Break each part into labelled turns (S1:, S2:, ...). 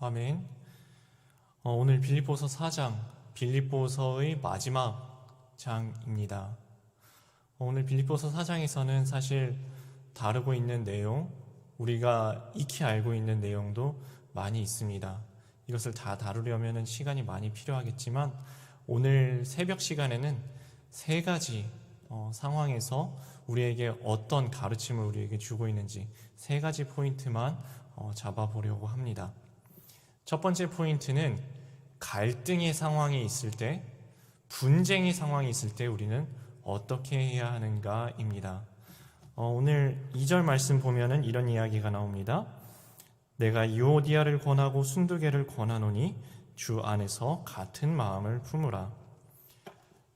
S1: 아멘. 어, 오늘 빌립보서 4장, 빌립보서의 마지막 장입니다. 어, 오늘 빌립보서 4장에서는 사실 다루고 있는 내용, 우리가 익히 알고 있는 내용도 많이 있습니다. 이것을 다 다루려면 시간이 많이 필요하겠지만 오늘 새벽 시간에는 세 가지 어, 상황에서 우리에게 어떤 가르침을 우리에게 주고 있는지 세 가지 포인트만 어, 잡아보려고 합니다. 첫 번째 포인트는 갈등의 상황이 있을 때, 분쟁의 상황이 있을 때 우리는 어떻게 해야 하는가입니다. 어, 오늘 2절 말씀 보면은 이런 이야기가 나옵니다. 내가 유오디아를 권하고 순두개를 권하노니 주 안에서 같은 마음을 품으라.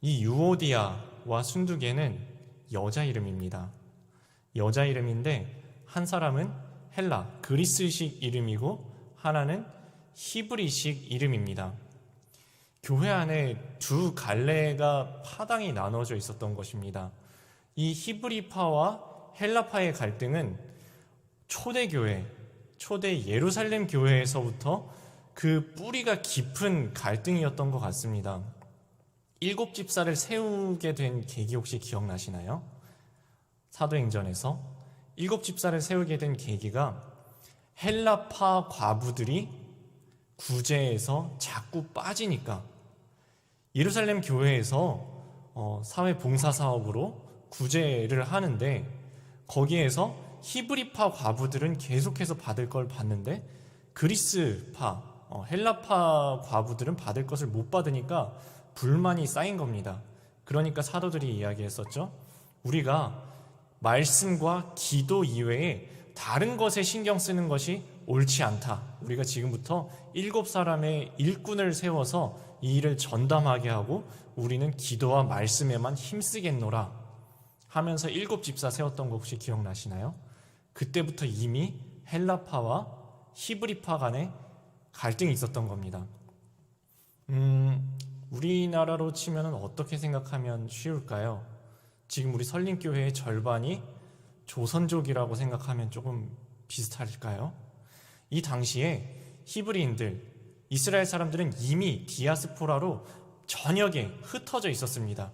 S1: 이 유오디아와 순두개는 여자 이름입니다. 여자 이름인데 한 사람은 헬라 그리스식 이름이고 하나는 히브리식 이름입니다. 교회 안에 두 갈래가 파당이 나눠져 있었던 것입니다. 이 히브리파와 헬라파의 갈등은 초대교회, 초대 예루살렘 교회에서부터 그 뿌리가 깊은 갈등이었던 것 같습니다. 일곱 집사를 세우게 된 계기 혹시 기억나시나요? 사도행전에서 일곱 집사를 세우게 된 계기가 헬라파 과부들이 구제에서 자꾸 빠지니까 예루살렘 교회에서 어, 사회 봉사 사업으로 구제를 하는데 거기에서 히브리파 과부들은 계속해서 받을 걸 받는데 그리스파 어, 헬라파 과부들은 받을 것을 못 받으니까 불만이 쌓인 겁니다. 그러니까 사도들이 이야기했었죠. 우리가 말씀과 기도 이외에 다른 것에 신경 쓰는 것이 옳지 않다. 우리가 지금부터 일곱 사람의 일꾼을 세워서 이 일을 전담하게 하고 우리는 기도와 말씀에만 힘쓰겠노라 하면서 일곱 집사 세웠던 거 혹시 기억나시나요? 그때부터 이미 헬라파와 히브리파 간에 갈등이 있었던 겁니다. 음, 우리나라로 치면 어떻게 생각하면 쉬울까요? 지금 우리 설림교회의 절반이 조선족이라고 생각하면 조금 비슷할까요? 이 당시에 히브리인들, 이스라엘 사람들은 이미 디아스포라로 전역에 흩어져 있었습니다.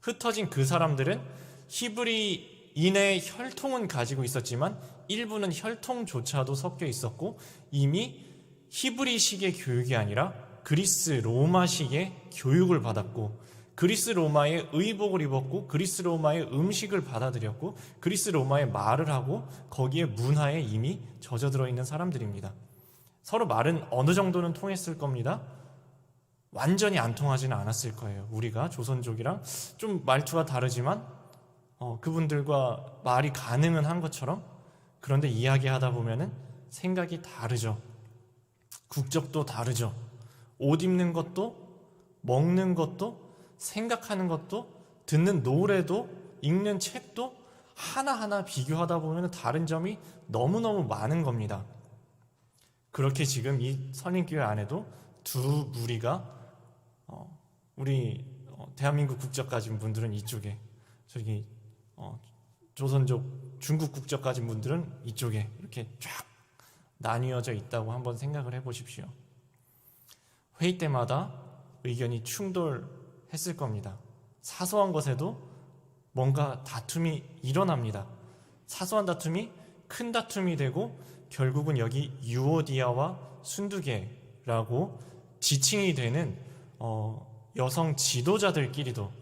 S1: 흩어진 그 사람들은 히브리인의 혈통은 가지고 있었지만 일부는 혈통조차도 섞여 있었고 이미 히브리식의 교육이 아니라 그리스 로마식의 교육을 받았고 그리스 로마의 의복을 입었고 그리스 로마의 음식을 받아들였고 그리스 로마의 말을 하고 거기에 문화에 이미 젖어들어 있는 사람들입니다. 서로 말은 어느 정도는 통했을 겁니다. 완전히 안 통하지는 않았을 거예요. 우리가 조선족이랑 좀 말투가 다르지만 어, 그분들과 말이 가능은 한 것처럼 그런데 이야기하다 보면은 생각이 다르죠. 국적도 다르죠. 옷 입는 것도 먹는 것도 생각하는 것도 듣는 노래도 읽는 책도 하나하나 비교하다 보면 다른 점이 너무너무 많은 겁니다. 그렇게 지금 이 선림교회 안에도 두 무리가 어, 우리 어, 대한민국 국적 가진 분들은 이쪽에 저기 어, 조선족 중국 국적 가진 분들은 이쪽에 이렇게 쫙 나뉘어져 있다고 한번 생각을 해보십시오. 회의 때마다 의견이 충돌 했을 겁니다. 사소한 것에도 뭔가 다툼이 일어납니다. 사소한 다툼이 큰 다툼이 되고 결국은 여기 유오디아와 순두개라고 지칭이 되는 어, 여성 지도자들끼리도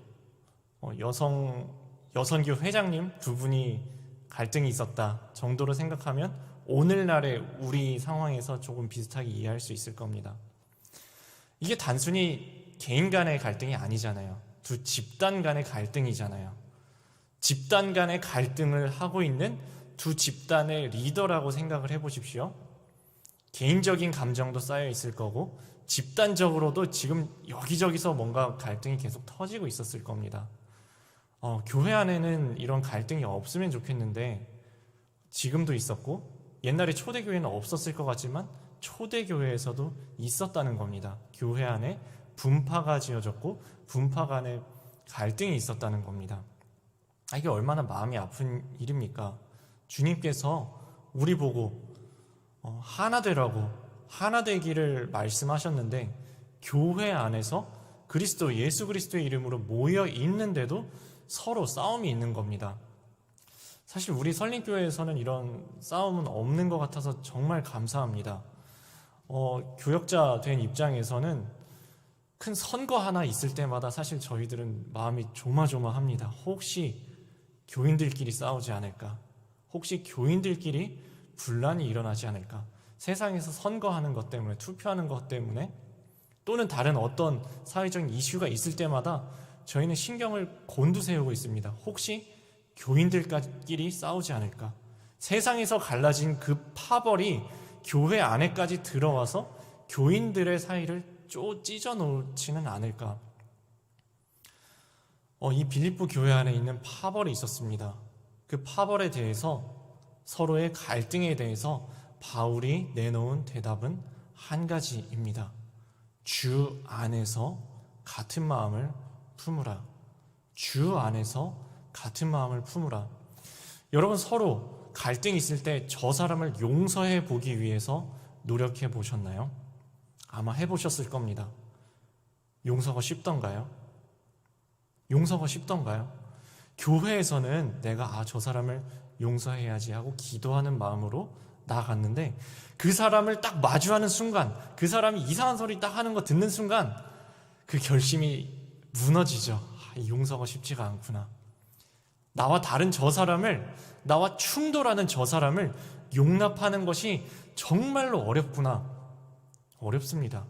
S1: 어, 여성 여선교 회장님 두 분이 갈등이 있었다 정도로 생각하면 오늘날의 우리 상황에서 조금 비슷하게 이해할 수 있을 겁니다. 이게 단순히 개인 간의 갈등이 아니잖아요. 두 집단 간의 갈등이잖아요. 집단 간의 갈등을 하고 있는 두 집단의 리더라고 생각을 해보십시오. 개인적인 감정도 쌓여 있을 거고, 집단적으로도 지금 여기저기서 뭔가 갈등이 계속 터지고 있었을 겁니다. 어, 교회 안에는 이런 갈등이 없으면 좋겠는데, 지금도 있었고, 옛날에 초대교회는 없었을 것 같지만, 초대교회에서도 있었다는 겁니다. 교회 안에 분파가 지어졌고, 분파 간에 갈등이 있었다는 겁니다. 아, 이게 얼마나 마음이 아픈 일입니까? 주님께서 우리 보고 어, 하나 되라고 하나 되기를 말씀하셨는데 교회 안에서 그리스도 예수 그리스도의 이름으로 모여 있는데도 서로 싸움이 있는 겁니다. 사실 우리 설립교회에서는 이런 싸움은 없는 것 같아서 정말 감사합니다. 어, 교역자 된 입장에서는 큰 선거 하나 있을 때마다 사실 저희들은 마음이 조마조마합니다. 혹시 교인들끼리 싸우지 않을까? 혹시 교인들끼리 분란이 일어나지 않을까? 세상에서 선거하는 것 때문에, 투표하는 것 때문에, 또는 다른 어떤 사회적인 이슈가 있을 때마다 저희는 신경을 곤두세우고 있습니다. 혹시 교인들끼리 싸우지 않을까? 세상에서 갈라진 그 파벌이 교회 안에까지 들어와서 교인들의 사이를 쪼 찢어 놓지는 않을까? 어, 이 빌립보 교회 안에 있는 파벌이 있었습니다. 그 파벌에 대해서 서로의 갈등에 대해서 바울이 내놓은 대답은 한 가지입니다. 주 안에서 같은 마음을 품으라. 주 안에서 같은 마음을 품으라. 여러분 서로 갈등이 있을 때 저 사람을 용서해 보기 위해서 노력해 보셨나요? 아마 해 보셨을 겁니다. 용서가 쉽던가요? 용서가 쉽던가요? 교회에서는 내가 아, 저 사람을 용서해야지 하고 기도하는 마음으로 나아갔는데 그 사람을 딱 마주하는 순간 그 사람이 이상한 소리 딱 하는 거 듣는 순간 그 결심이 무너지죠. 아, 용서가 쉽지가 않구나. 나와 다른 저 사람을 나와 충돌하는 저 사람을 용납하는 것이 정말로 어렵구나. 어렵습니다.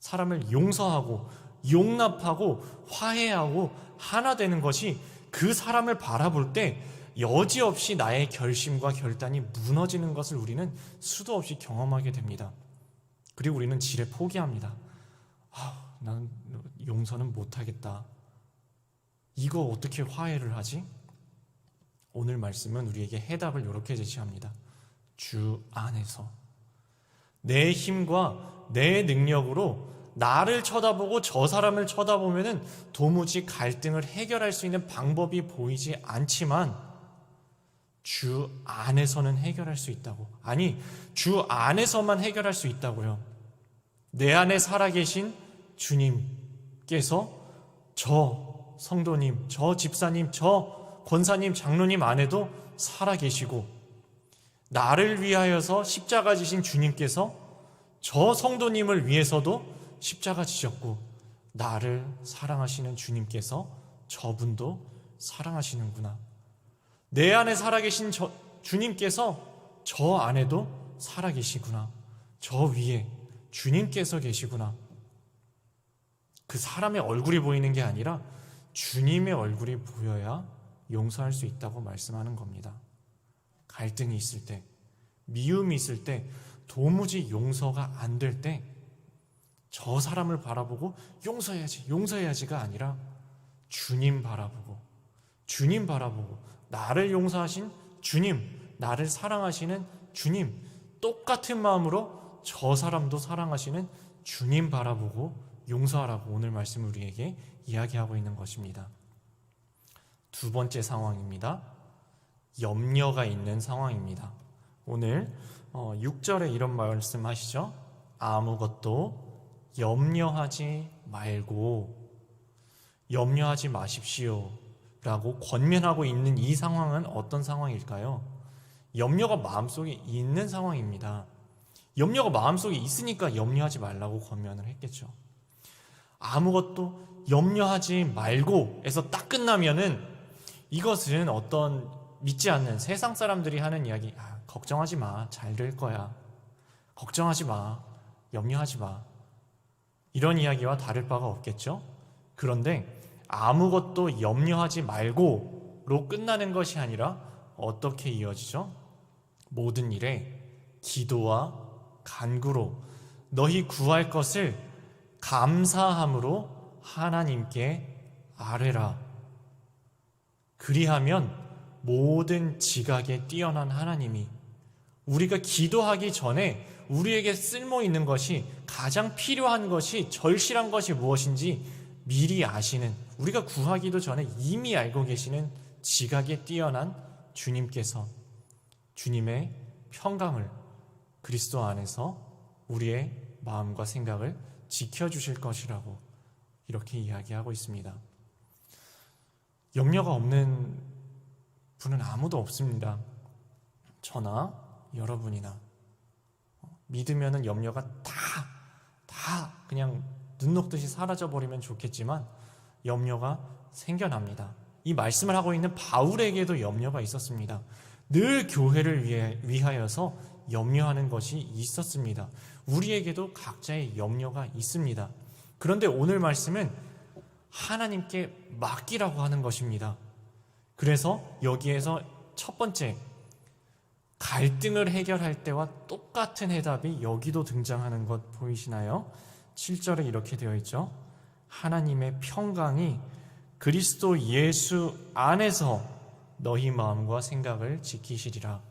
S1: 사람을 용서하고 용납하고 화해하고 하나 되는 것이 그 사람을 바라볼 때 여지없이 나의 결심과 결단이 무너지는 것을 우리는 수도 없이 경험하게 됩니다. 그리고 우리는 지레 포기합니다. 아, 난 용서는 못하겠다. 이거 어떻게 화해를 하지? 오늘 말씀은 우리에게 해답을 이렇게 제시합니다. 주 안에서. 내 힘과 내 능력으로 나를 쳐다보고 저 사람을 쳐다보면은 도무지 갈등을 해결할 수 있는 방법이 보이지 않지만 주 안에서는 해결할 수 있다고. 아니, 주 안에서만 해결할 수 있다고요. 내 안에 살아계신 주님께서 저 성도님, 저 집사님, 저 권사님, 장로님 안에도 살아계시고 나를 위하여서 십자가 지신 주님께서 저 성도님을 위해서도 십자가 지셨고 나를 사랑하시는 주님께서 저분도 사랑하시는구나. 내 안에 살아계신 저, 주님께서 저 안에도 살아계시구나. 저 위에 주님께서 계시구나. 그 사람의 얼굴이 보이는 게 아니라 주님의 얼굴이 보여야 용서할 수 있다고 말씀하는 겁니다. 갈등이 있을 때, 미움이 있을 때, 도무지 용서가 안 될 때, 저 사람을 바라보고 용서해야지, 용서해야지가 아니라 주님 바라보고, 주님 바라보고, 나를 용서하신 주님, 나를 사랑하시는 주님, 똑같은 마음으로 저 사람도 사랑하시는 주님 바라보고 용서하라고 오늘 말씀 우리에게 이야기하고 있는 것입니다. 두 번째 상황입니다. 염려가 있는 상황입니다. 오늘 6절에 이런 말씀 하시죠. 아무것도 염려하지 말고 염려하지 마십시오. 라고 권면하고 있는 이 상황은 어떤 상황일까요? 염려가 마음속에 있는 상황입니다. 염려가 마음속에 있으니까 염려하지 말라고 권면을 했겠죠. 아무것도 염려하지 말고 해서 딱 끝나면은 이것은 어떤 믿지 않는 세상 사람들이 하는 이야기, 아, 걱정하지 마. 잘 될 거야. 걱정하지 마. 염려하지 마. 이런 이야기와 다를 바가 없겠죠? 그런데 아무것도 염려하지 말고로 끝나는 것이 아니라 어떻게 이어지죠? 모든 일에 기도와 간구로 너희 구할 것을 감사함으로 하나님께 아뢰라. 그리하면 모든 지각에 뛰어난 하나님이 우리가 기도하기 전에 우리에게 쓸모 있는 것이 가장 필요한 것이 절실한 것이 무엇인지 미리 아시는 우리가 구하기도 전에 이미 알고 계시는 지각에 뛰어난 주님께서 주님의 평강을 그리스도 안에서 우리의 마음과 생각을 지켜주실 것이라고 이렇게 이야기하고 있습니다. 염려가 없는 분은 아무도 없습니다. 저나 여러분이나 믿으면은 염려가 다, 다 그냥 눈 녹듯이 사라져 버리면 좋겠지만 염려가 생겨납니다. 이 말씀을 하고 있는 바울에게도 염려가 있었습니다. 늘 교회를 위해, 위하여서 염려하는 것이 있었습니다. 우리에게도 각자의 염려가 있습니다. 그런데 오늘 말씀은 하나님께 맡기라고 하는 것입니다. 그래서 여기에서 첫 번째, 갈등을 해결할 때와 똑같은 해답이 여기도 등장하는 것 보이시나요? 7절에 이렇게 되어 있죠. 하나님의 평강이 그리스도 예수 안에서 너희 마음과 생각을 지키시리라.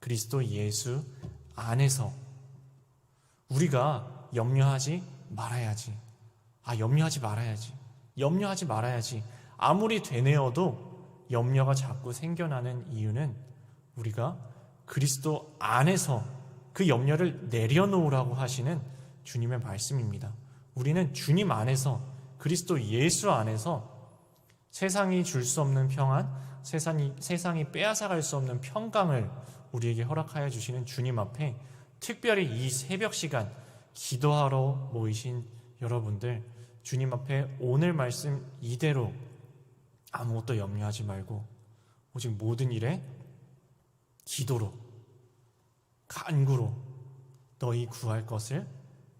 S1: 그리스도 예수 안에서 우리가 염려하지 말아야지. 아, 염려하지 말아야지. 염려하지 말아야지. 아무리 되뇌어도 염려가 자꾸 생겨나는 이유는 우리가 그리스도 안에서 그 염려를 내려놓으라고 하시는 주님의 말씀입니다. 우리는 주님 안에서 그리스도 예수 안에서 세상이 줄 수 없는 평안, 세상이, 세상이 빼앗아갈 수 없는 평강을 우리에게 허락하여 주시는 주님 앞에 특별히 이 새벽 시간 기도하러 모이신 여러분들 주님 앞에 오늘 말씀 이대로 아무것도 염려하지 말고 오직 모든 일에 기도로 간구로 너희 구할 것을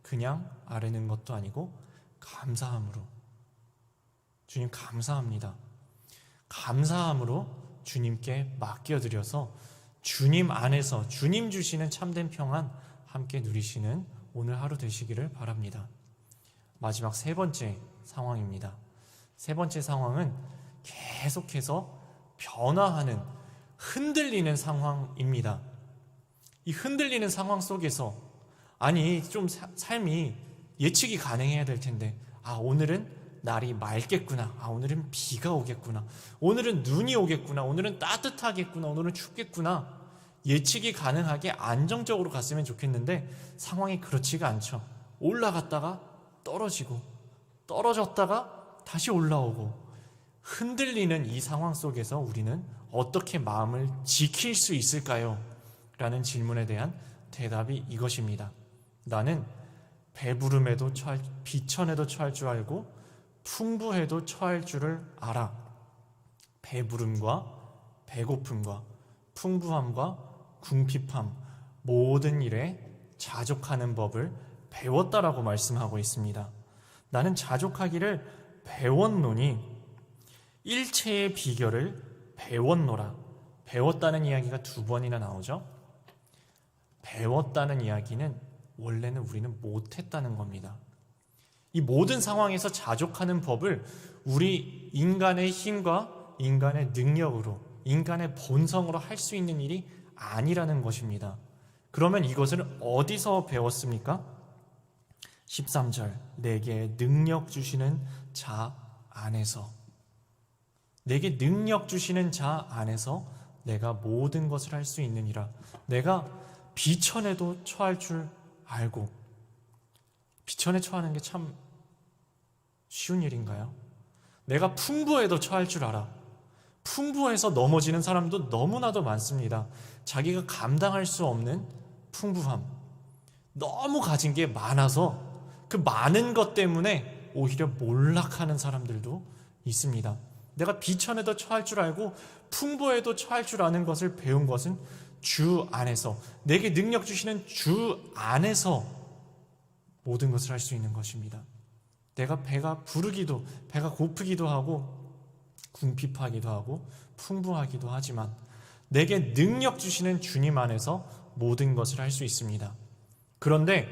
S1: 그냥 아뢰는 것도 아니고 감사함으로 주님 감사합니다. 감사함으로 주님께 맡겨드려서 주님 안에서 주님 주시는 참된 평안 함께 누리시는 오늘 하루 되시기를 바랍니다. 마지막 세 번째 상황입니다. 세 번째 상황은 계속해서 변화하는 흔들리는 상황입니다. 이 흔들리는 상황 속에서 아니 좀 사- 삶이 예측이 가능해야 될 텐데 아 오늘은 날이 맑겠구나. 아 오늘은 비가 오겠구나. 오늘은 눈이 오겠구나. 오늘은 따뜻하겠구나. 오늘은 춥겠구나. 예측이 가능하게 안정적으로 갔으면 좋겠는데 상황이 그렇지가 않죠. 올라갔다가 떨어지고 떨어졌다가 다시 올라오고 흔들리는 이 상황 속에서 우리는 어떻게 마음을 지킬 수 있을까요? 라는 질문에 대한 대답이 이것입니다. 나는 배부름에도 처할, 비천에도 처할 줄 알고 풍부해도 처할 줄을 알아. 배부름과 배고픔과 풍부함과 궁핍함 모든 일에 자족하는 법을 배웠다라고 말씀하고 있습니다. 나는 자족하기를 배웠노니 일체의 비결을 배웠노라. 배웠다는 이야기가 두 번이나 나오죠. 배웠다는 이야기는 원래는 우리는 못했다는 겁니다. 이 모든 상황에서 자족하는 법을 우리 인간의 힘과 인간의 능력으로, 인간의 본성으로 할 수 있는 일이 아니라는 것입니다. 그러면 이것을 어디서 배웠습니까? 13절, 내게 능력 주시는 자 안에서. 내게 능력 주시는 자 안에서 내가 모든 것을 할 수 있느니라. 내가 비천에도 처할 줄 알고 비천에 처하는 게 참 쉬운 일인가요? 내가 풍부에도 처할 줄 알아. 풍부해서 넘어지는 사람도 너무나도 많습니다. 자기가 감당할 수 없는 풍부함. 너무 가진 게 많아서 그 많은 것 때문에 오히려 몰락하는 사람들도 있습니다. 내가 비천에도 처할 줄 알고 풍부에도 처할 줄 아는 것을 배운 것은 주 안에서 내게 능력 주시는 주 안에서 모든 것을 할 수 있는 것입니다. 내가 배가 부르기도 배가 고프기도 하고 궁핍하기도 하고 풍부하기도 하지만 내게 능력 주시는 주님 안에서 모든 것을 할 수 있습니다. 그런데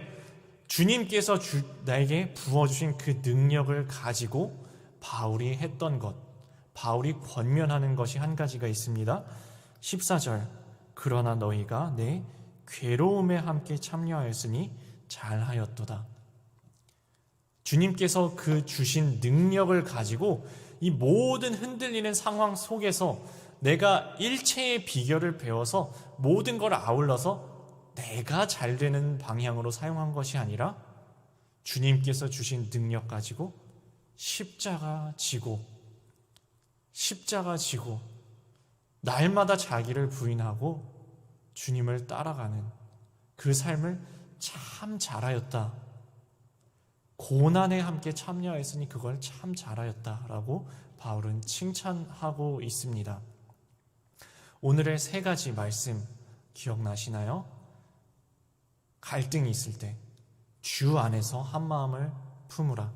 S1: 주님께서 주, 나에게 부어주신 그 능력을 가지고 바울이 했던 것, 바울이 권면하는 것이 한 가지가 있습니다. 14절. 그러나 너희가 내 괴로움에 함께 참여하였으니 잘하였도다. 주님께서 그 주신 능력을 가지고 이 모든 흔들리는 상황 속에서 내가 일체의 비결을 배워서 모든 걸 아울러서 내가 잘 되는 방향으로 사용한 것이 아니라 주님께서 주신 능력 가지고 십자가 지고 십자가 지고 날마다 자기를 부인하고 주님을 따라가는 그 삶을 참 잘하였다. 고난에 함께 참여했으니 그걸 참 잘하였다라고 바울은 칭찬하고 있습니다. 오늘의 세 가지 말씀 기억나시나요? 갈등이 있을 때 주 안에서 한 마음을 품으라.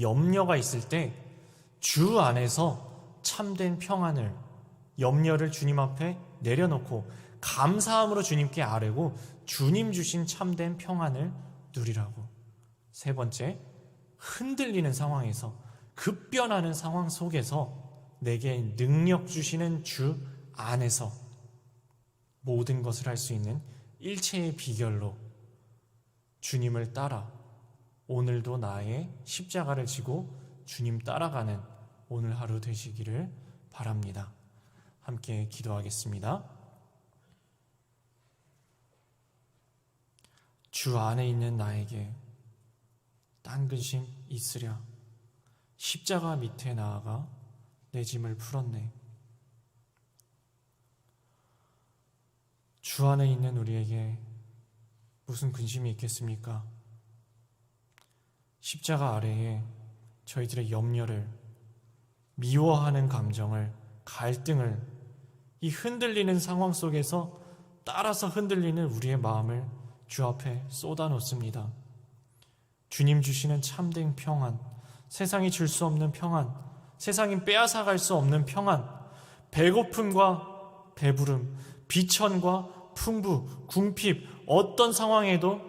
S1: 염려가 있을 때 주 안에서 참된 평안을 염려를 주님 앞에 내려놓고 감사함으로 주님께 아뢰고 주님 주신 참된 평안을 누리라고. 세 번째, 흔들리는 상황에서 급변하는 상황 속에서 내게 능력 주시는 주 안에서 모든 것을 할 수 있는 일체의 비결로 주님을 따라 오늘도 나의 십자가를 지고 주님 따라가는 오늘 하루 되시기를 바랍니다. 함께 기도하겠습니다. 주 안에 있는 나에게 딴 근심 있으랴 십자가 밑에 나아가 내 짐을 풀었네. 주 안에 있는 우리에게 무슨 근심이 있겠습니까? 십자가 아래에 저희들의 염려를 미워하는 감정을 갈등을 이 흔들리는 상황 속에서 따라서 흔들리는 우리의 마음을 주 앞에 쏟아놓습니다. 주님 주시는 참된 평안, 세상이 줄 수 없는 평안, 세상이 빼앗아갈 수 없는 평안, 배고픔과 배부름, 비천과 풍부, 궁핍, 어떤 상황에도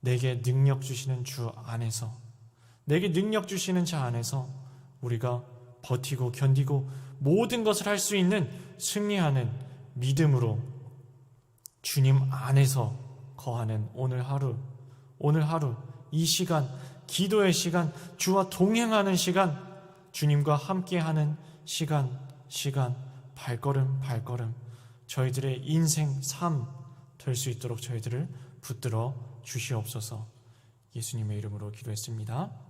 S1: 내게 능력 주시는 주 안에서, 내게 능력 주시는 자 안에서 우리가 버티고 견디고 모든 것을 할 수 있는 승리하는 믿음으로 주님 안에서 거하는 오늘 하루, 오늘 하루, 이 시간, 기도의 시간, 주와 동행하는 시간, 주님과 함께하는 시간, 시간, 발걸음, 발걸음, 저희들의 인생, 삶 될 수 있도록 저희들을 붙들어 주시옵소서 예수님의 이름으로 기도했습니다.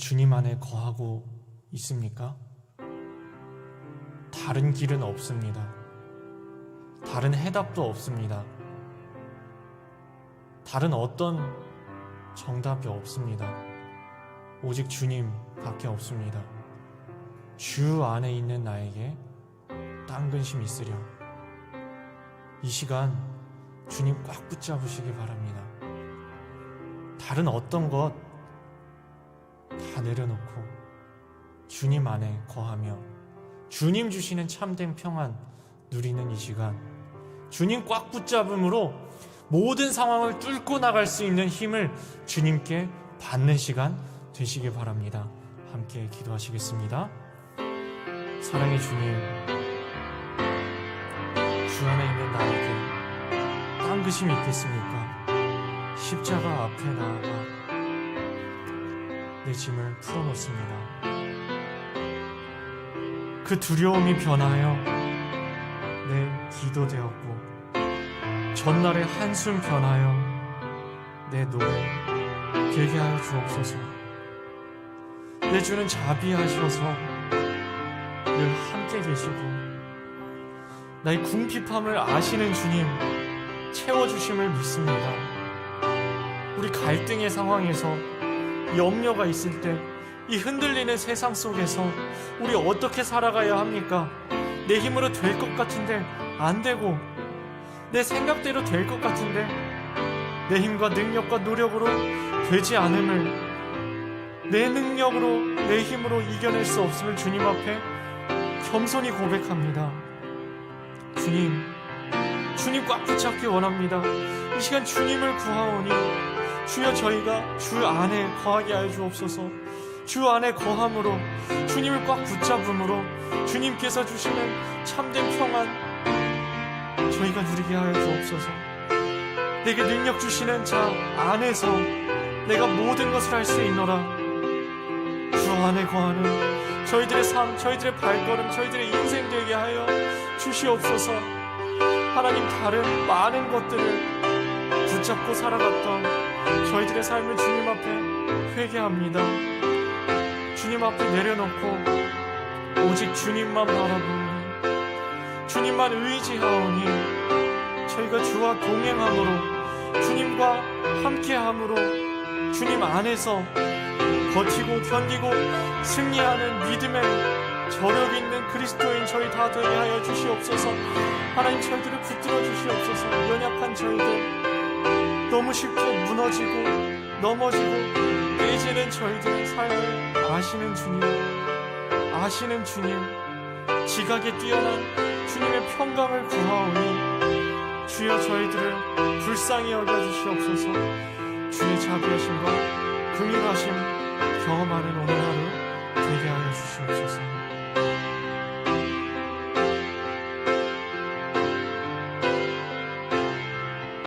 S1: 주님 안에 거하고 있습니까? 다른 길은 없습니다. 다른 해답도 없습니다. 다른 어떤 정답이 없습니다. 오직 주님 밖에 없습니다. 주 안에 있는 나에게 딴 근심 있으려. 이 시간 주님 꽉 붙잡으시기 바랍니다. 다른 어떤 것 다 내려놓고 주님 안에 거하며 주님 주시는 참된 평안 누리는 이 시간 주님 꽉 붙잡음으로 모든 상황을 뚫고 나갈 수 있는 힘을 주님께 받는 시간 되시길 바랍니다. 함께 기도하시겠습니다. 사랑의 주님, 주 안에 있는 나에게 딴 것이 있겠습니까? 십자가 앞에 나아가 내 짐을 풀어놓습니다. 그 두려움이 변하여 내 기도 되었고, 전날의 한숨 변하여 내 노래 되게 하여 주옵소서. 내 주는 자비하셔서 늘 함께 계시고, 나의 궁핍함을 아시는 주님 채워주심을 믿습니다. 우리 갈등의 상황에서 염려가 있을 때 이 흔들리는 세상 속에서 우리 어떻게 살아가야 합니까? 내 힘으로 될 것 같은데 안 되고 내 생각대로 될 것 같은데 내 힘과 능력과 노력으로 되지 않음을 내 능력으로 내 힘으로 이겨낼 수 없음을 주님 앞에 겸손히 고백합니다. 주님, 주님 꽉 붙잡기 원합니다. 이 시간 주님을 구하오니 주여 저희가 주 안에 거하게 하여 주옵소서. 주 안에 거함으로 주님을 꽉 붙잡음으로 주님께서 주시는 참된 평안 저희가 누리게 하여 주옵소서. 내게 능력 주시는 자 안에서 내가 모든 것을 할 수 있노라. 주 안에 거하는 저희들의 삶, 저희들의 발걸음, 저희들의 인생 되게 하여 주시옵소서. 하나님 다른 많은 것들을 붙잡고 살아갔던 저희들의 삶을 주님 앞에 회개합니다. 주님 앞에 내려놓고 오직 주님만 바라보니 주님만 의지하오니 저희가 주와 동행함으로 주님과 함께함으로 주님 안에서 버티고 견디고 승리하는 믿음의 저력 있는 그리스도인 저희 다 되게 하여 주시옵소서. 하나님 저희들을 붙들어 주시옵소서. 연약한 저희들 너무 쉽게 무너지고 넘어지고 깨지는 저희들의 삶을 아시는 주님 아시는 주님. 지각에 뛰어난 주님의 평강을 구하오니 주여 저희들을 불쌍히 여겨주시옵소서. 주의 자비하심과 긍휼하심 경험하는 오늘 하루 되게 하여 주시옵소서